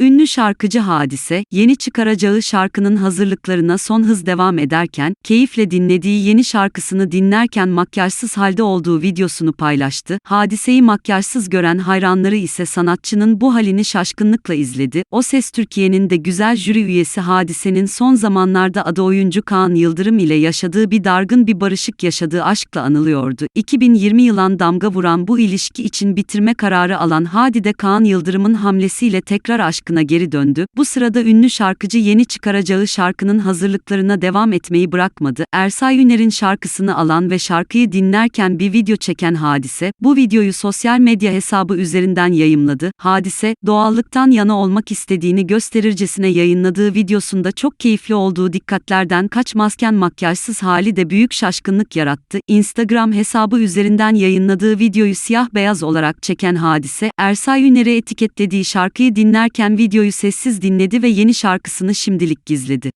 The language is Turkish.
Ünlü şarkıcı Hadise, yeni çıkaracağı şarkının hazırlıklarına son hız devam ederken, keyifle dinlediği yeni şarkısını dinlerken makyajsız halde olduğu videosunu paylaştı. Hadiseyi makyajsız gören hayranları ise sanatçının bu halini şaşkınlıkla izledi. O Ses Türkiye'nin de güzel jüri üyesi Hadise'nin son zamanlarda adı oyuncu Kaan Yıldırım ile yaşadığı bir dargın bir barışık yaşadığı aşkla anılıyordu. 2020 yılan damga vuran bu ilişki için bitirme kararı alan Hadide Kaan Yıldırım'ın hamlesiyle tekrar aşkına geri döndü. Bu sırada ünlü şarkıcı yeni çıkaracağı şarkının hazırlıklarına devam etmeyi bırakmadı. Ersay Üner'in şarkısını alan ve şarkıyı dinlerken bir video çeken Hadise, bu videoyu sosyal medya hesabı üzerinden yayımladı. Hadise, doğallıktan yana olmak istediğini gösterircesine yayınladığı videosunda çok keyifli olduğu dikkatlerden kaçmazken makyajsız hali de büyük şaşkınlık yarattı. Instagram hesabı üzerinden yayınladığı videoyu siyah beyaz olarak çeken Hadise, Ersay Üner'i etiketlediği şarkıyı dinlerken videoyu sessiz dinledi ve yeni şarkısını şimdilik gizledi.